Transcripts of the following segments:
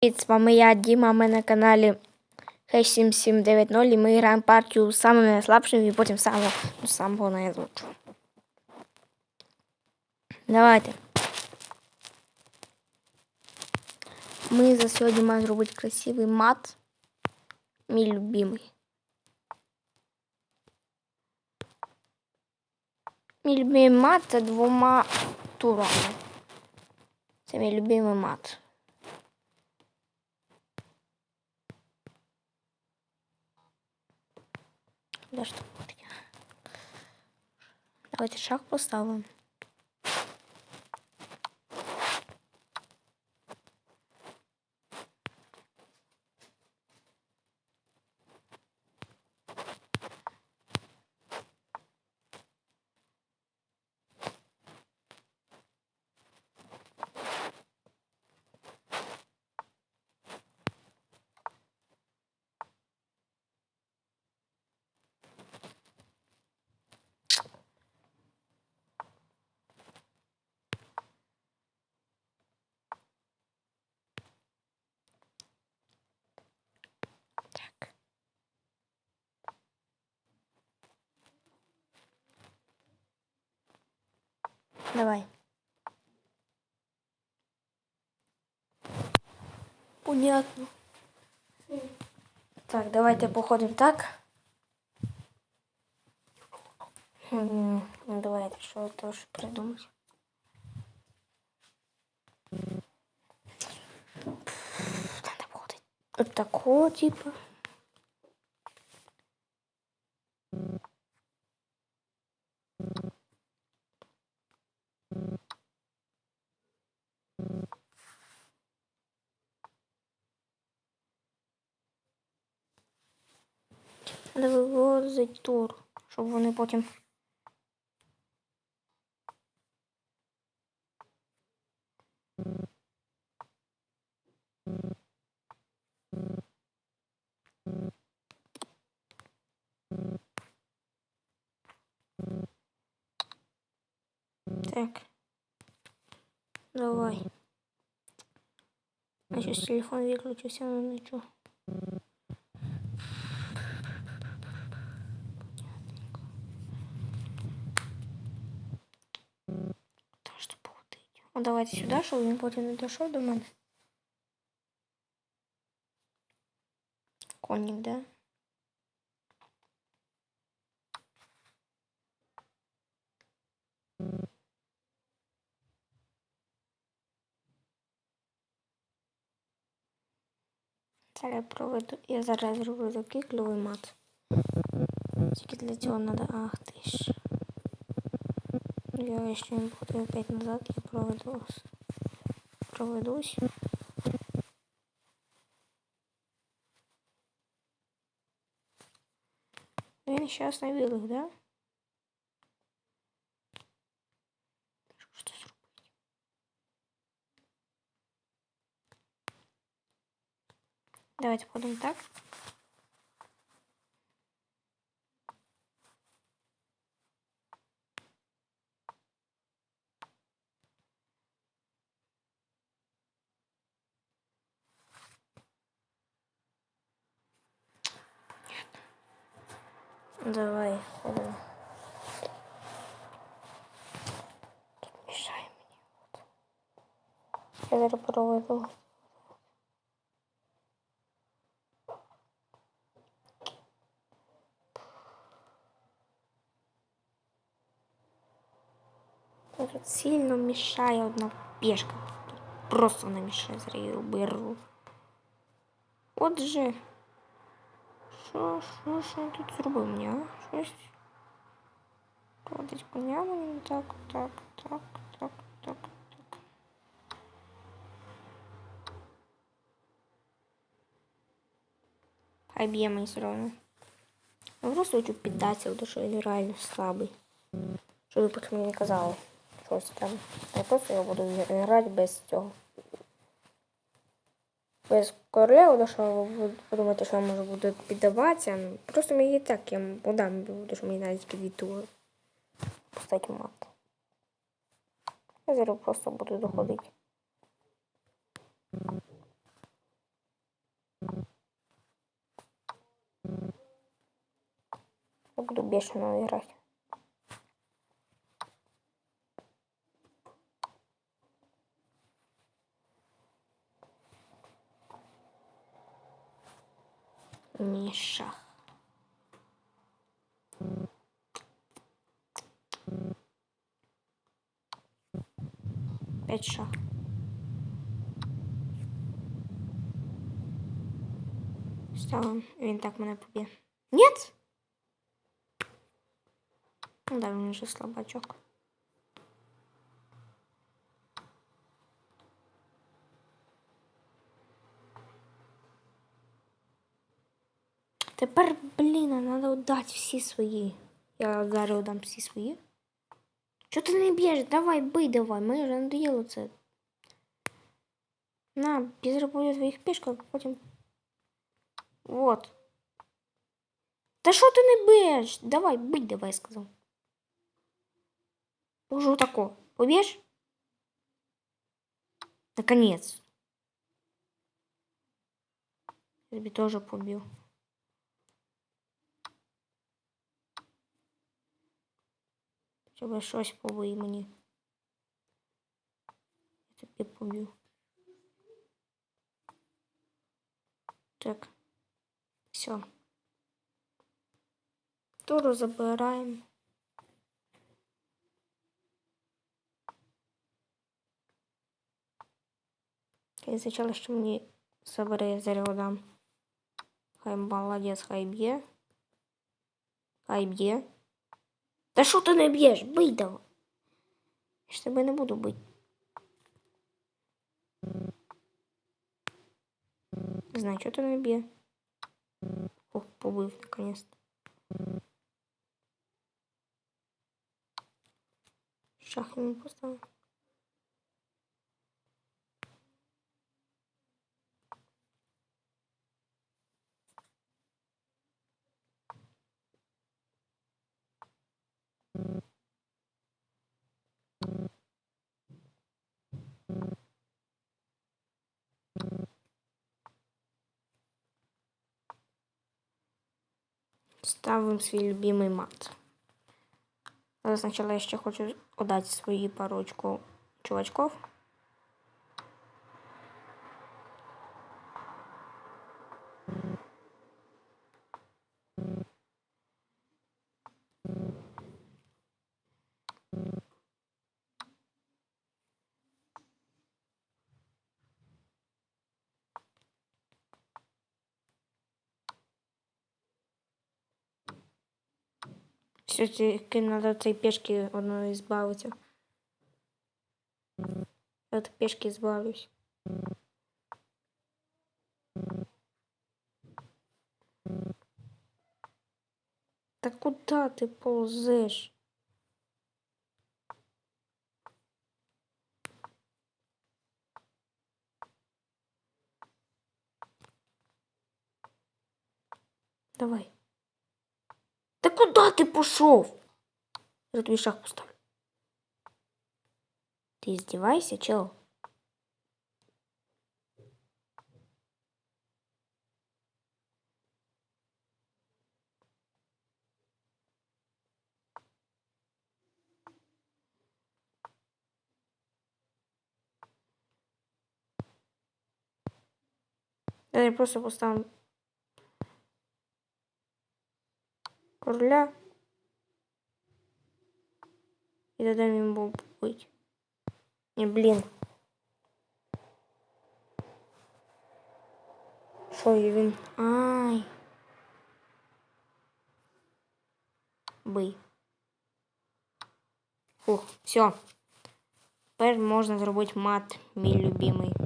Привіт, з вами я, Діма, ми на каналі H7790 і ми граємо партію з самим найслабшим і потім самого, ну, самого найзвучого. Давайте. Ми за сьогодні маємо зробити красивий мат. Мій любимий. Мій любимий мат це двома турами. Це мій любимий мат. Ж тут таке? Давайте шаг поставимо. Так. Давай. Понятно. Так, давайте походимо так. Ну, давайте, що теж придумати. Надо походити. От такого типу. Треба вивозити тур, щоб вони потім. Так. Давай. А сейчас телефон выключился, но ничего. Ну давайте сюди, щоб він потім не дійшов до мене. Конік, да? Зараз я проведу. Я зараз зроблю такий кльовий мат. Тільки для цього треба. Ах ти ж. Я ще не буду опять назад, я проведу. Проведусь. Він зараз на білих, да? Давайте подумаем так. Давай, ходимо. Тут мішає мені. От. Я зараз проведу. Тут сильно мішає одна пешка. Тут просто вона мішає, зараз я її уберу. Отже. Що, що, що я тут зробив мені, а? Щось. Ходить коня мені так, так, так, так, так, так. Хай б'є мені все одно. Я просто хочу піддатися, тому що він реально слабий. Щоб ви потім мені не казали щось там. Я просто я буду грати без цього. Без Королеву дошла, подумати, що я можу буду піддаватися. Ну, просто мені і так я удам буду, що мені навіть підвітує. Поставити мат. Я зараз просто буду доходити. Я буду бешено играть. Не шах. Пять шах. Ставим. Він так мене поб'є. Нет? Ну да, він вже слабачок. Тепер, блін, треба віддати всі свої. Я зараз дам всі свої. Чого ти не б'єш? Давай, бий, давай. Мені вже надоело це. На, підрабую твоїх пішках, потім. Вот. Та що ти не б'єш? Давай, бий, давай, сказав. Уже тако. Поб'єш? Наконец. Я тобі теж Треба щось побий мені. Я тобі поб'ю. Так. Все. Туру забираємо. Я спочатку, що мені забере, я зараз дам. Хай молодець, хай б'є. Хай б'є. Та що ти не б'єш? Бий давай. Я ж тебе не буду бити. Не знаю, чого ти не. Ох, побив наконец-то. Шах поставив. Ставим свій любимий мат. Але спочатку я ще хочу отдати свої парочку чувачков. Все тільки треба цієї пешки одної збавитися. Я от пешки збавлюсь. Та куда ти ползеш? Давай. Та куди ти пішов? Я тобі шах поставлю. Ти здівайся, чел? Давай просто поставим короля. І додам йому побить. Не, блін. Що і він? Ай. Бий. Фух, все. Тепер можна зробити мат, мій любимий.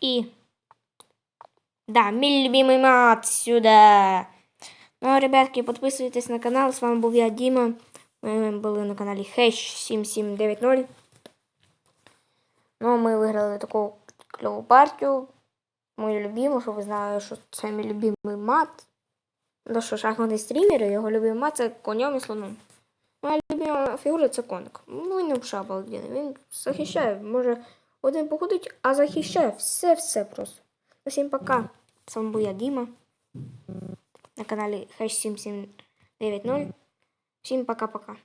И... Да, мой любимый мат сюда. Ну, ребятки, подписывайтесь на канал. С вами был я, Дима. Ми були на каналі Хеш 7790. Ну, ми виграли таку кльову партію. Мою любиму, щоб ви знали, що це мій любимий мат. Ну що, шахматний стрімер, його любимий мат це конем і слоном. Моя любима фігура це коник. Ну, він взагалі обалденний. Він захищає, може один походить, а захищає все-все просто. Всім пока. З вами був я Діма. На каналі Hash 7790. Всім пока-пока.